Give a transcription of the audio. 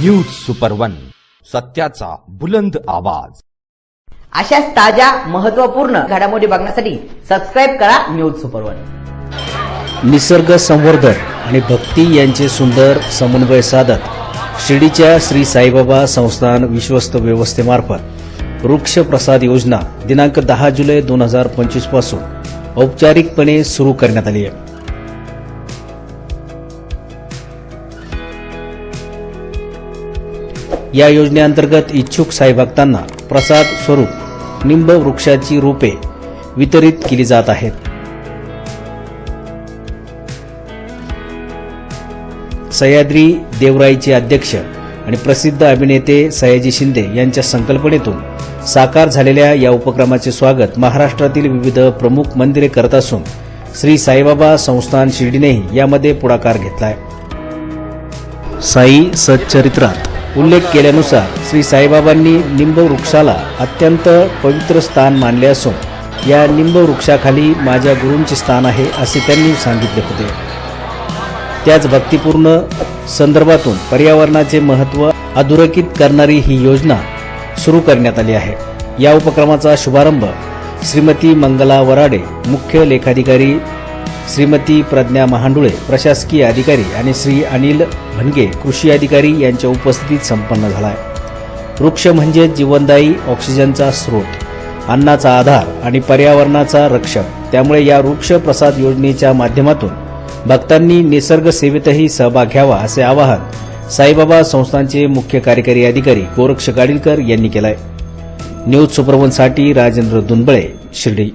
News super one सत्याचा बुलंद आवाज. अशाच ताज्या महत्त्वपूर्ण घडामोडी बघण्यासाठी सबस्क्राईब करा न्यूज सुपर वन निसर्ग संवर्धन आणि भक्ती यांचे सुंदर समन्वय साधत शिर्डीच्या श्री साईबाबा संस्थान विश्वस्त व्यवस्थेमार्फत वृक्ष प्रसाद योजना दिनांक दहा जुलै दोन हजार पंचवीसपासून औपचारिकपणे सुरू करण्यात आली आहे. या योजनेअंतर्गत इच्छुक साईभक्तांना प्रसाद स्वरूप निंब वृक्षाची रोपे वितरित केली जात आहेत. सह्याद्री देवराईचे अध्यक्ष आणि प्रसिद्ध अभिनेते सयाजी शिंदे यांच्या संकल्पनेतून साकार झालेल्या या उपक्रमाचे स्वागत महाराष्ट्रातील विविध प्रमुख मंदिरे करत असून श्री साईबाबा संस्थान शिर्डीनेही यामध्ये पुढाकार घेतलाय. साई सच्चरित्रात उल्लेख केल्यानुसार श्री साईबाबांनी निंब वृक्षाला अत्यंत पवित्र स्थान मानले असून या निंब वृक्षाखाली माझ्या गुरूंचे स्थान आहे असे त्यांनी सांगितले होते. त्याच भक्तिपूर्ण संदर्भातून पर्यावरणाचे महत्त्व अधोरेखित करणारी ही योजना सुरू करण्यात आली आहे. या उपक्रमाचा शुभारंभ श्रीमती मंगला वराडे मुख्य लेखाधिकारी श्रीमती प्रज्ञा महांडुळे प्रशासकीय अधिकारी आणि श्री अनिल भनगे कृषी अधिकारी यांच्या उपस्थितीत संपन्न झाला आहे वृक्ष म्हणजे जीवनदायी ऑक्सिजनचा स्रोत अन्नाचा आधार आणि पर्यावरणाचा रक्षक. त्यामुळे या वृक्ष प्रसाद योजनेच्या माध्यमातून भक्तांनी निसर्ग सेवेतही सहभाग घ्यावा असे आवाहन साईबाबा संस्थांचे मुख्य कार्यकारी अधिकारी गोरक्ष गाडीलकर यांनी केलंय. न्यूज सुपरवनसाठी राजेंद्र दुनबळे शिर्डी.